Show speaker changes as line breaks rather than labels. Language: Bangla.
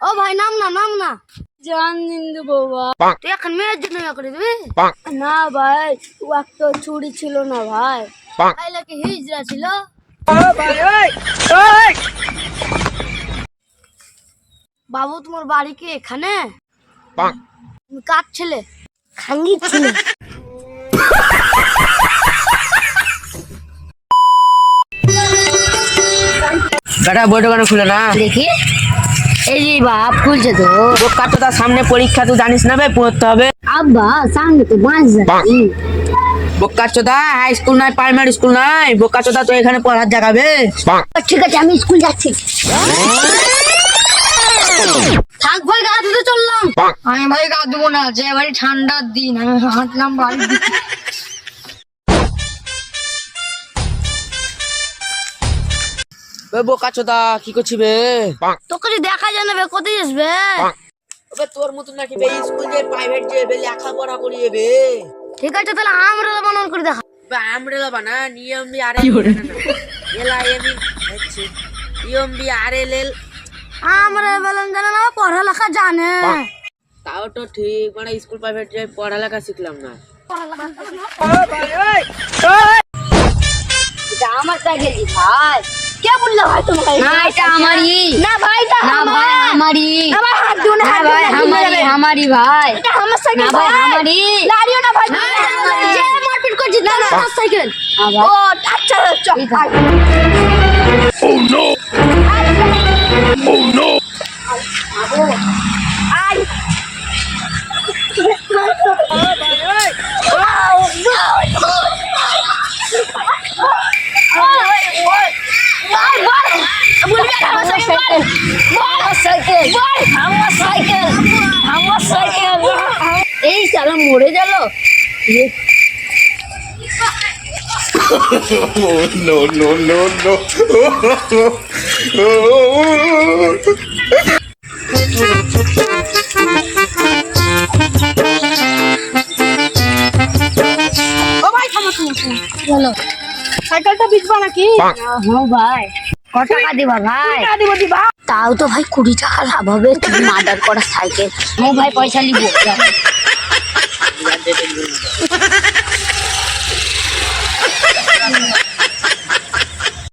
ও ভাই নাম না নাম না।
জান দিন বাবা।
তুই এখন মেয়ের জন্য ইয়ে করে দিবি?
না ভাই ও একটা চুরি ছিল না ভাই।
তাইলে কি হিজরা ছিল? বাবু তোমার বাড়ি কি এখানে? তুমি কার ছেলে?
খাঙ্গি ছিল।
বেটা বই দোকানে খুলে না?
দেখি। এই যে বাপ খুলছে তো।
বোকা তো তার সামনে পরীক্ষা তুই জানিস না ভাই পড়তে হবে।
আব্বা সামনে তো
বোকা চোদা হাই স্কুল নাই প্রাইমারি স্কুল নাই বোকা চোদা তো এখানে পড়ার জাগাবে
ঠিক আছে আমি স্কুল যাচ্ছি। থাক ভাই গা ধুতে চললাম।
আমি ভাই গা দেবো না যে বাড়ি ঠান্ডার দিন আমি হাঁটলাম বাড়ি
বে বোকা চোদা কি করছি বে?
তোকে যদি দেখা যায় না বে? কোথায় আসবে
ওবে তোর মতন নাকি বে স্কুল যে প্রাইভেট যে বে লেখাপড়া করিয়ে বে।
ঠিক আছে তাহলে আমরা বানান করে দেখা।
বে আমরেলা বানা নিয়ম বি আরে এলা এমি আচ্ছা নিয়ম বি আরে লেল
আমরা বেলন জানে না পড়ালেখা জানে।
তাও তো ঠিক মানে স্কুল প্রাইভেট যে পড়ালেখা শিখলাম না।
আমার সাইকেল ভাই। কে বলল ভাই তোমাকে
না এটা আমারই
না ভাই এটা
না ভাই আমারই
না ভাই হাত দিও না
না
হাত
ভাই
দিও না,
আমারই
দিও না।
আমারই ভাই
এটা আমার সাইকেল
না ভাই আমারই
লাড়িও না ভাই
না, না, না, না।
যে মারপিট করছিস না না আমার সাইকেল। ও আচ্ছা চল
ঠিক আছে।
আই এই সালা মরে গেল।
no, no, no, no.
সাইকেলটা বিকবা নাকি?
হ্যাঁ ভাই। কত টাকা দিবা ভাই? তাও তো ভাই কুড়ি টাকা লাভ হবে। তুমি মার্ডার করা সাইকেল। মো ভাই পয়সা নিবো।